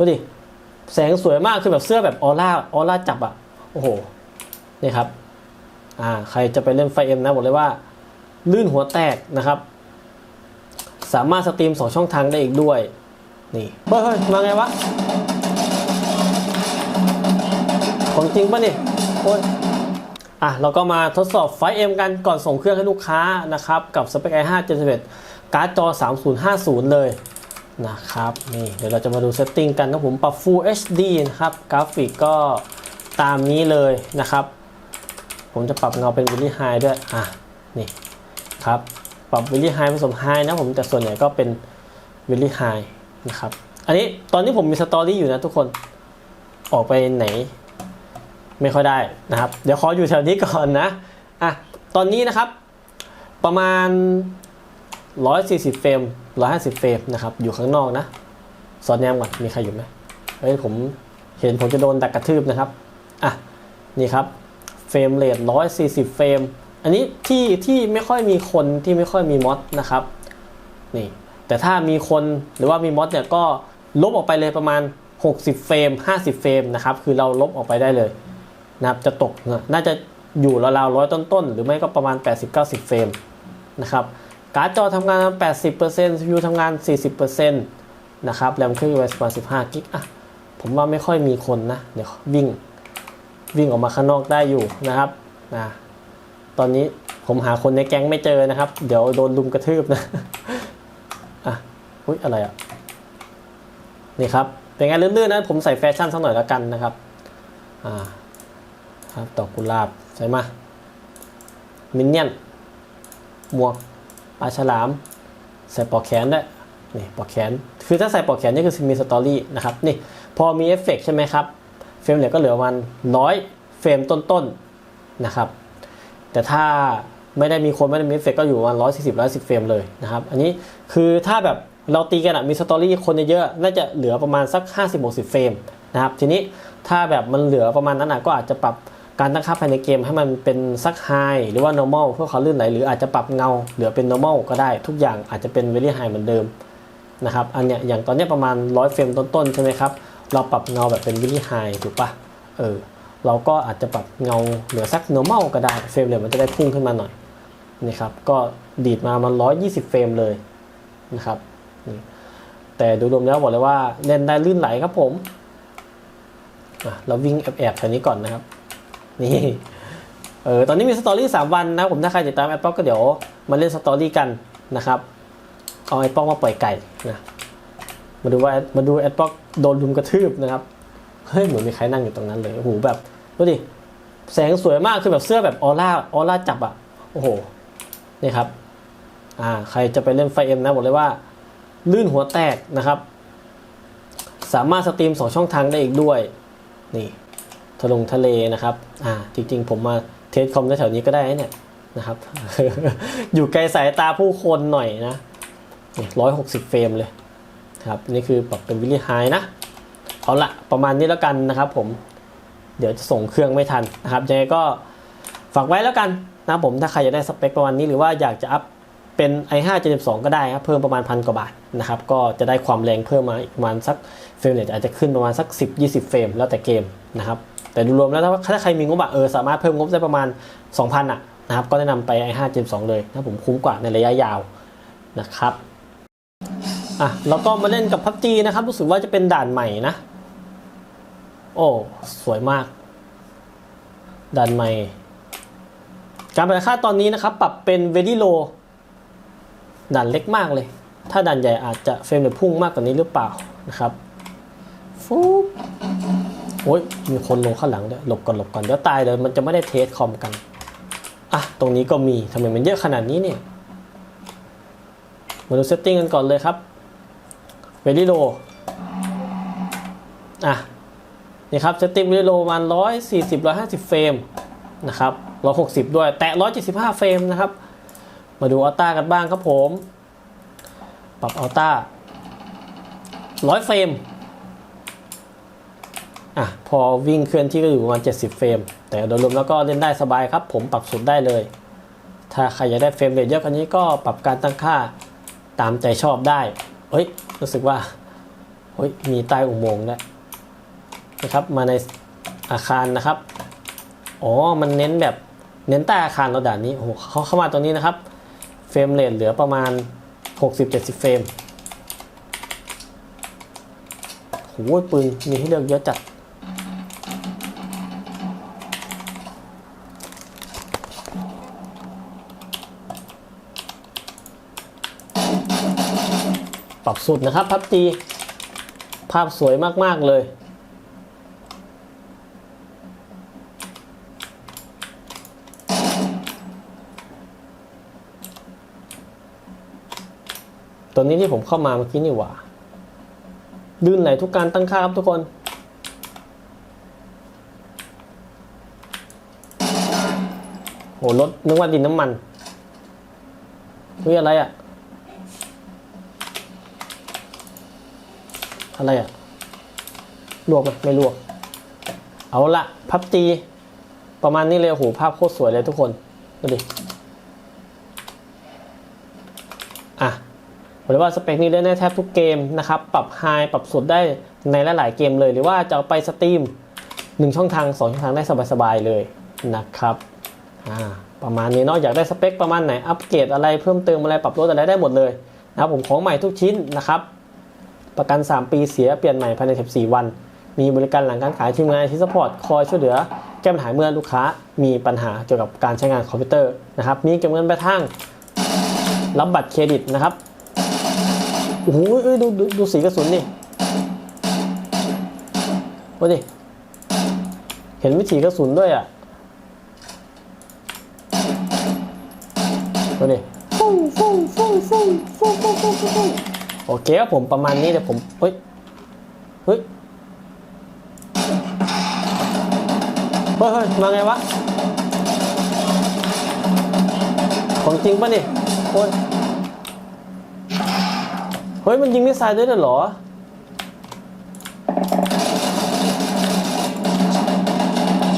ดูดิ แสงสวยมากคือแบบเสื้อแบบออร่าออร่าจับอะโอ้โห นี่ครับ อ่า ใครจะไปเล่นไฟเอ็มนะบอกเลยว่า ลื่นหัวแตกนะครับ สามารถสตรีมสองช่องทางได้อีกด้วย นี่ เฮ้ยมาไงวะ ของจริงปะนี่โอ้ยอะ เราก็มาทดสอบไฟเอ็มกันก่อนส่งเครื่องให้ลูกค้านะครับ กับ Spec i5 71การ์ดจอ 3050 เลย นะครับนี่เดี๋ยวเราจะมาดูเซตติ้งกันนะผมปรับ Full HD นะครับกราฟิกก็ตามนี้เลยนะครับ ผมจะปรับเงาเป็นวิลลี่ไฮด้วยอะนี่ครับปรับวิลลี่ไฮผสมไฮนะผมแต่ส่วนใหญ่ก็เป็นวิลลี่ไฮนะครับอันนี้ตอนนี้ผมมีสตอรี่อยู่นะทุกคนออกไปไหน ไม่ค่อยได้นะครับ เดี๋ยวขออยู่แถวนี้ก่อนนะอะตอนนี้นะครับ ประมาณ 140 เฟรม 150 เฟรมนะครับ อยู่ข้างนอกนะ สอนแนมก่อน มีใครอยู่ไหมเฮ้ย ผมเห็นผมจะโดนดักกระทืบนะครับ อะ นี่ครับ เฟรมเรท140 เฟรม อันนี้ที่ที่ไม่ค่อยมีคนที่ไม่ค่อยมีมอดนะครับ นี่ แต่ถ้ามีคนหรือว่ามีมอดเนี่ยก็ลบออกไปเลยประมาณ 60 เฟรม 50 เฟรมนะครับ คือเราลบออกไปได้เลยนะครับ จะตกนะน่าจะอยู่ราวๆร้อยต้นๆ หรือไม่ก็ประมาณ 80-90 เฟรมนะครับ การ์ดจอทำงาน 80% CPU ทำงาน 40%นะครับแรมเครื่องไว้ประมาณ15กิกอะผมว่าไม่ค่อยมีคนนะ เดี๋ยววิ่งวิ่งออกมาข้างนอกได้อยู่นะครับนะตอนนี้ผมหาคนในแก๊งไม่เจอนะครับ เดี๋ยวโดนลุมกระทืบนะอะอุ้ยอะไรอะนี่ครับเป็นไงลื่นๆนะผมใส่แฟชั่นสักหน่อยแล้วกันนะครับอ่าครับดอกกุหลาบใส่มามินเนี่ยนหมวก ปลาฉลาม ใส่ปอกแขนด้วยนี่ปอกแขน คือถ้าใส่ปอกแขนนี่คือมีสตอรี่นะครับนี่พอมีเอฟเฟกต์ใช่ไหมครับเฟรมเนี่ยก็เหลือประมาณร้อยเฟรมต้นๆนะครับ แต่ถ้าไม่ได้มีคนไม่ได้มีเอฟเฟกต์ก็อยู่ประมาณร้อยสี่สิบร้อยสิบเฟรมเลยนะครับอันนี้คือถ้าแบบเราตีกันอะมีสตอรี่คนเยอะๆน่าจะเหลือประมาณสัก 50 60 เฟรมนะครับทีนี้ถ้าแบบมันเหลือประมาณนั้นอะก็อาจจะปรับ การตั้งค่าภายในเกมให้มันเป็นสักไฮหรือว่า normal เพื่อความลื่นไหลหรืออาจจะปรับเงาเหลือเป็น normal ก็ได้ ทุกอย่างอาจจะเป็น very high เหมือนเดิมนะครับอันเนี้ยอย่างตอนเนี้ยประมาณ 100 เฟรมต้นๆใช่ไหมครับเราปรับเงาแบบเป็น very high ถูกปะเออเราก็อาจจะปรับเงาเหลือสัก normal ก็ได้เฟรมเรทมันจะได้พุ่งขึ้นมาหน่อยนี่ครับก็ดีดมามัน 120 เฟรมเลยนะครับนี่แต่ดูรวมแล้วบอกเลยว่าเล่นได้ลื่นไหลครับผมอะเราวิ่งแอบๆแถวนี้ก่อนนะครับ นี่เออตอนนี้มีสตอรี่3วันนะผมถ้าใครติดตามแอปเปิลก็เดี๋ยวมาเล่นสตอรี่กันนะครับ เอาไอปอกมาปล่อยไก่นะมาดูว่ามาดูแอดปอกโดนลุมกระทืบนะครับเฮ้ยเหมือนมีใครนั่งอยู่ตรงนั้นเลยโอ้โหแบบดูดิแสงสวยมากคือแบบเสื้อแบบออร่าออร่าจับอะโอ้โหนี่ครับอ่าใครจะไปเล่นไฟเอ็มนะบอกเลยว่า ลื่นหัวแตกนะครับ สามารถสตรีมสองช่องทางได้อีกด้วยนี่ ทะลงทะเลนะครับ อ่า จริง ๆ ผมมาเทสคอมแถวๆนี้ก็ได้เนี่ยนะครับ อยู่ไกลสายตาผู้คนหน่อยนะร้อยหกสิบเฟรมเลยครับ นี่คือปรับเป็นวิลลี่ไฮนะ เอาละประมาณนี้แล้วกันนะครับผม เดี๋ยวจะส่งเครื่องไม่ทันนะครับ ยังไงก็ฝากไว้แล้วกันนะผม ถ้าใครอยากได้สเปคประมาณนี้หรือว่าอยากจะอัพเป็น i5 72ก็ได้ครับ เพิ่มประมาณพันกว่าบาทนะครับ ก็จะได้ความแรงเพิ่มมาอีกประมาณสักเฟรมเรทอาจจะขึ้นประมาณสัก 10-20 เฟรมแล้วแต่เกมนะครับ แต่รวมแล้วถ้าใครมีงบอะเออสามารถเพิ่มงบได้ประมาณ 2,000อะนะครับก็แนะนำไป i5 72เลยนะผมคุ้มกว่าในระยะยาวนะครับอะแล้วก็มาเล่นกับพับจีนะครับ รู้สึกว่าจะเป็นด่านใหม่นะ โอ้ สวยมาก ด่านใหม่ การปรับค่าตอนนี้นะครับ ปรับเป็นเวดี้โลด่านเล็กมากเลย ถ้าด่านใหญ่อาจจะเฟรมเรทพุ่งมากกว่านี้หรือเปล่านะครับฟูบ โอ้ยมีคนลงข้างหลังด้วยหลบก่อนหลบก่อนเดี๋ยวตายเลยมันจะไม่ได้เทสคอมกันอะตรงนี้ก็มีทำไมมันเยอะขนาดนี้เนี่ยมาดูเซตติ้งกันก่อนเลยครับเวลิโลอะนี่ครับเซตติ้งเวลิโลประมาณ140 150 เฟรมนะครับ160 ด้วย แตะ175 เฟรมนะครับ มาดูอัลต้ากันบ้างครับผม ปรับอัลต้า100 เฟรม อะพอวิ่งเคลื่อนที่ก็อยู่ประมาณ 70 เฟรม แต่โดยรวมแล้วก็เล่นได้สบายครับ ผมปรับสุดได้เลย ถ้าใครอยากได้เฟรมเรทเยอะกว่านี้ก็ปรับการตั้งค่าตามใจชอบได้เอ้ย รู้สึกว่าพอฮ้ย มีใต้อุโมงค์ด้วยนะครับ มาในอาคารนะครับ อ๋อ มันเน้นแบบ เน้นใต้อาคารราด่านนี้ โอ้โหเขาเข้ามาตรงนี้นะครับ เฟรมเรทเหลือประมาณ 60-70 เฟรมโอ้โหปืนมีให้เลือกเยอะจัด รับสุดนะครับพับจีภาพสวยมาก ๆ เลย ตัวนี้ที่ผมเข้ามาเมื่อกี้นี่หว่าลื่นไหลทุกการตั้งค่าครับทุกคนโหรถนึกว่าดินน้ำมันเฮ้ยอะไรอะ่ะ อะไรอะ่ะลวกไหมไม่ลวก เอาละพับจีประมาณนี้เลยโอ้โหภาพโคตรสวยเลยทุกคน ดูดิ อะผมเรียกว่าสเปคนี้เล่นได้แทบทุกเกมนะครับ ปรับไฮปรับสุดได้ในหลายๆเกมเลย หรือว่าจะเอาไปสตรีม1ช่องทาง2ช่องทางได้สบายๆเลยนะครับ อ่า ประมาณนี้นาะอยากได้สเปคประมาณไหน อัปเกรดอะไรเพิ่มเติมอะไรปรับลดอะไรได้หมดเลยนะครับผมของใหม่ทุกชิ้นนะครับ ประกัน 3 ปีเสียเปลี่ยนใหม่ภายใน 14 วัน มีบริการหลังการขายทีมงานที่สปอร์ตคอยช่วยเหลือแก้ปัญหาเมื่อลูกค้ามีปัญหาเกี่ยวกับการใช้งานคอมพิวเตอร์นะครับมีเก็บเงินไปทางรับบัตรเครดิตนะครับโอ้โหดูดูสีกระสุนนี่ว่าดิเห็นวิถีกระสุนด้วยอะว่าดิฟุ้งฟุ้งฟุ้งฟุ้งฟุ้งฟุ้งฟุ้ง โอเคครับผมประมาณนี้เดี๋ยวผมเฮ้ยเฮ้ยเฮ้ยมาไงวะของจริงป่ะนี่โอ้ยเฮ้ย มันยิงมิสไซลด้วยเหรอ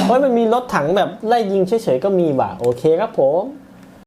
เฮ้ยมันมีรถถังแบบไล่ยิงเฉยๆก็มีว่ะ โอเคครับผม